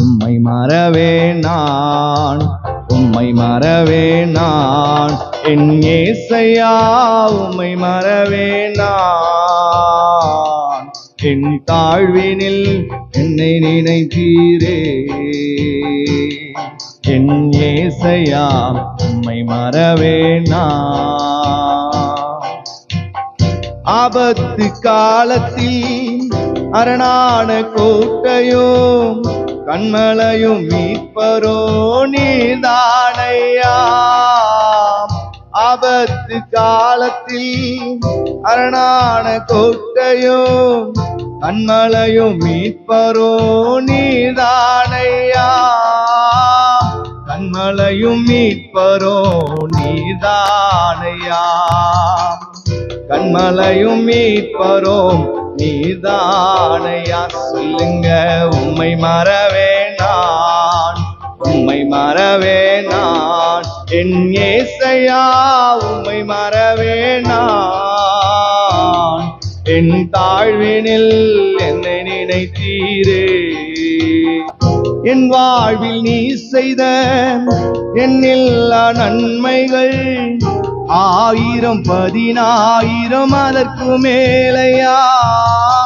உம்மை மறவே நான் உம்மை மறவே நான். என் ஏசையா உம்மை மறவே நான். என் தாழ்வினில் என்னை நினைத்தீரே. என் ஏசையா உம்மை மறவே நான். ஆபத்து காலத்தில் அரணான கோட்டையும் கண்மலையும் மீட்பரோ நீதானையா ஆபத்து காலத்தில் அரணான கோட்டையும் கண்மலையும் மீட்பரோ நீதானையா கண்மலையும் மீட்பரோ நீதானையா கண்மலையும் மீட்பரோ நீதானையா சொல்லுங்க உம்மை மர மறவே நான். என் ஏசையா உம்மை மறவே நான். என் தாழ்வினில் என்னை நினைத்தீரே. என் வாழ்வில் நீ செய்த என்னில்லா நன்மைகள் ஆயிரம் பதினாயிரம் அதற்கு மேலையா.